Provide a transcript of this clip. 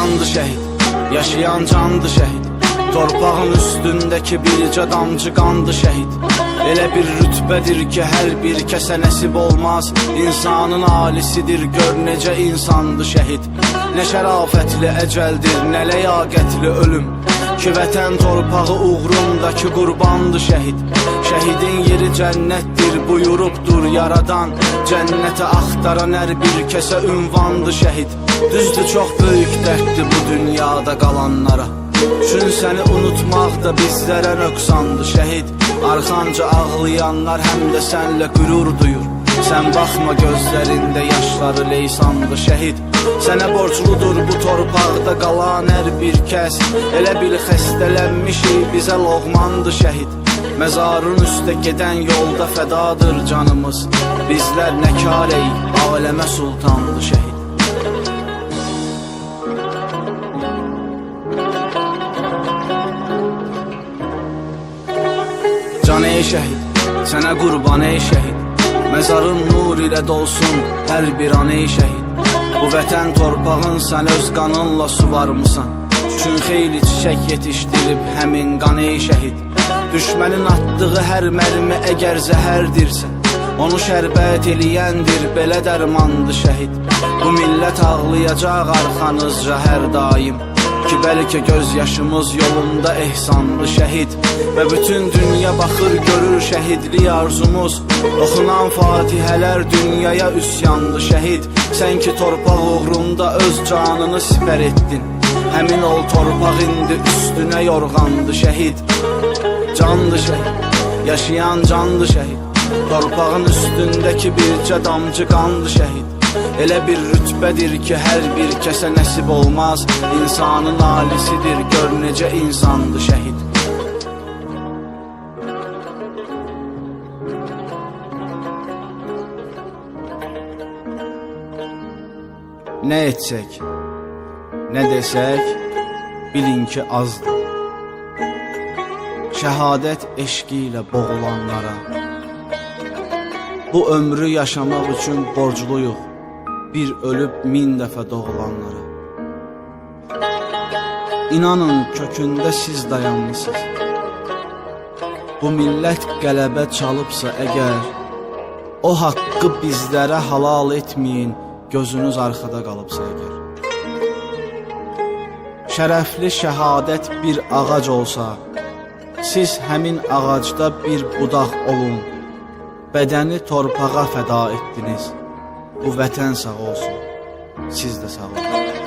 Candı şəhid, yaşayan candı şəhid Torpağın üstündəki bircə damcı qandı şəhid Elə bir rütbədir ki, hər bir kəsə nəsib olmaz. İnsanın alisidir, gör necə insandı şəhid Nə şərafətli əcəldir, nə ləyaqətli ölüm. Ki vətən torpağı uğrundakı qurbandı şəhid Şəhidin yeri cənnətdir, buyurubdur yaradan. Cənnəti axtaran hər bir kəsə ünvandı şəhid Düzdür çox böyük dərddir bu dünyada qalanlara Çün səni unutmaq da bizlərə nöqsandı şəhid Arxanca ağlayanlar həm də sənlə qürur duyur. Sən baxma gözlərində yaşları leysandı şəhid Sənə borcludur bu torpaqda qalan hər bir kəs Elə bil xəstələnmişik bizə loğmandı şəhid Məzarın üstə gedən yolda fədadır canımız. Bizlər nə kareyik, aləmə sultandı şəhid Can ey şəhid, sənə qurban ey şəhid Məzarın nur ilə dolsun hər bir an ey şəhid Bu vətən torpağın sən öz qanınla suvarmısan Çün xeyli çiçək yetişdirib həmin qan ey şəhid Düşmənin atdığı hər mərmi əgər zəhərdirsə Onu şərbət eləyəndir, belə dərmandı şəhid. Bu millət ağlayacaq arxanızca hər daim Ki bəlkə göz yaşımız yolunda ehsanlı şəhid. Və bütün dünya baxır görür şəhidlik arzumuz. Oxunan fatihələr dünyaya üsyandı şəhid. Sən ki torpaq uğrunda öz canını sipər etdin Həmin ol torpaq indi üstünə yorğandı şəhid Candı şəhid, yaşayan candı şəhid Torpağın üstündəki bircə damcı qandı şəhid Elə bir rütbədir ki, hər bir kəsə nəsib olmaz. İnsanın alisidir, gör necə insandı şəhid Nə etsək, nə desək, bilin ki azdır Şəhadət eşqi boğulanlara. Bu ömrü yaşamaq üçün borcluyuq. Bir ölüb min dəfə doğulanlara. İnanın kökündə siz dayanmısınız. Bu millət qələbə çalıbsa əgər O haqqı bizlərə halal etməyin Gözünüz arxada qalıbsa əgər. Şərəfli şəhadət bir ağac olsa Siz həmin ağacda bir budaq olun. Bədəni torpağa fəda etdiniz. Bu vətən sağ olsun. Siz də sağ olun